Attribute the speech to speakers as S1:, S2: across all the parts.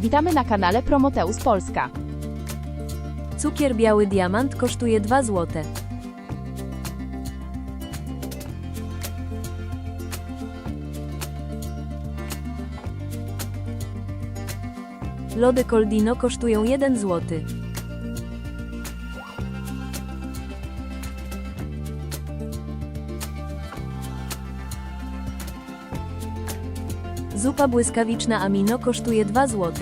S1: Witamy na kanale Promoteus Polska.
S2: Cukier biały diamant kosztuje 2 zł. Lody Coldino kosztują 1 zł. Zupa błyskawiczna Amino kosztuje 2 zł.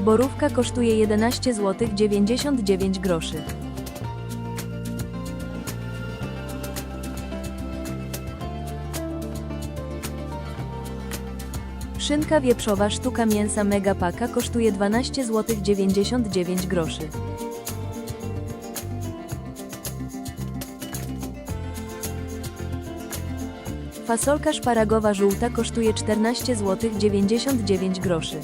S2: Borówka kosztuje 11 zł 99 groszy. Szynka wieprzowa sztuka mięsa Megapaka kosztuje 12 zł 99 groszy. Fasolka szparagowa żółta kosztuje 14 zł 99 groszy.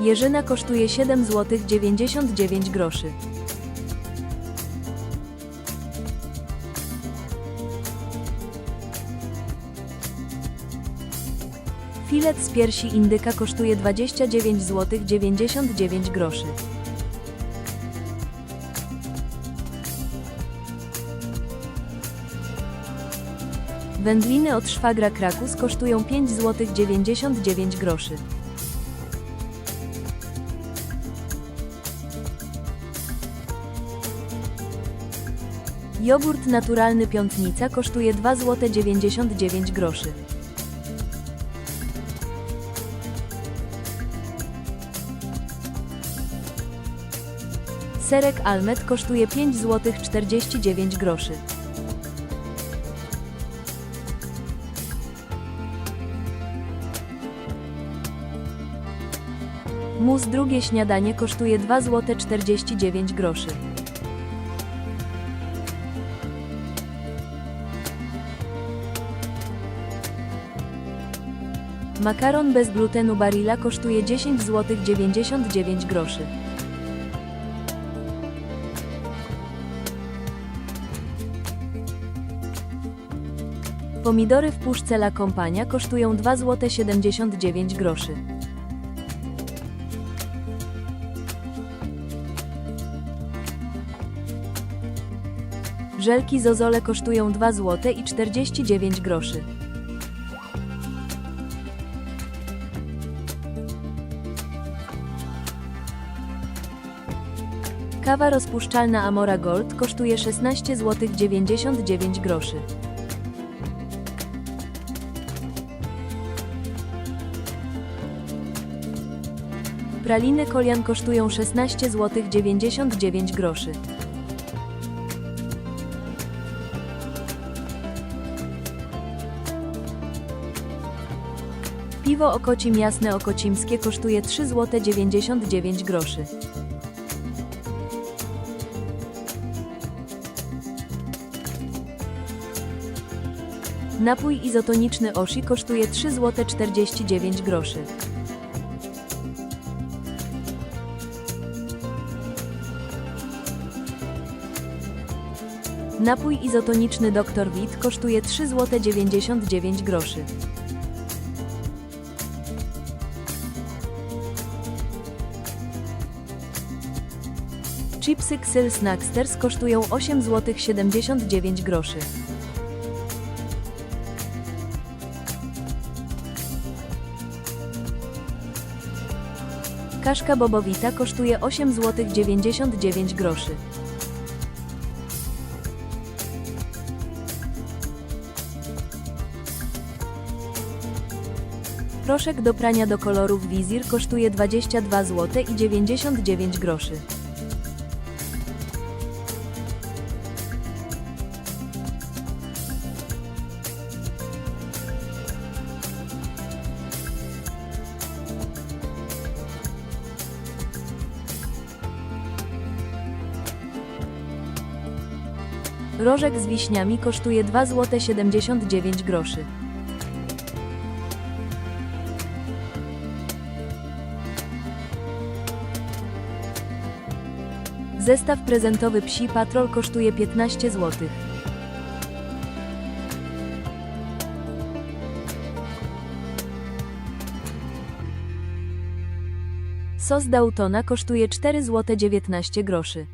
S2: Jerzyna kosztuje 7 zł 99 groszy. Filet z piersi indyka kosztuje 29 zł 99 groszy. Wędliny od szwagra Krakus kosztują 5 zł 99 groszy. Jogurt naturalny piątnica kosztuje 2 zł 99 groszy. Serek Almet kosztuje 5 zł 49 groszy. Mus drugie śniadanie kosztuje 2 zł 49 groszy. Makaron bez glutenu Barilla kosztuje 10 zł 99 groszy. Pomidory w puszce La Compania kosztują 2 zł 79 groszy. Żelki Zozole kosztują 2 zł i 49 groszy. Kawa rozpuszczalna Amora Gold kosztuje 16 zł 99 groszy. Praliny Kolian kosztują 16 zł 99 groszy. Piwo Okocim Jasne Okocimskie kosztuje 3 zł 99 groszy. Napój izotoniczny Oshi kosztuje 3 zł 49 groszy. Napój izotoniczny Dr. Wit kosztuje 3 zł 99 groszy. Chipsy Xyl Snacksters kosztują 8 zł 79 groszy. Kaszka bobowita kosztuje 8 zł 99 groszy. Proszek do prania do kolorów Wizir kosztuje 22 zł i 99 groszy. Rożek z wiśniami kosztuje 2 ,79 zł Zestaw prezentowy Psi Patrol kosztuje 15 zł. Sos Daltona kosztuje 4 ,19 zł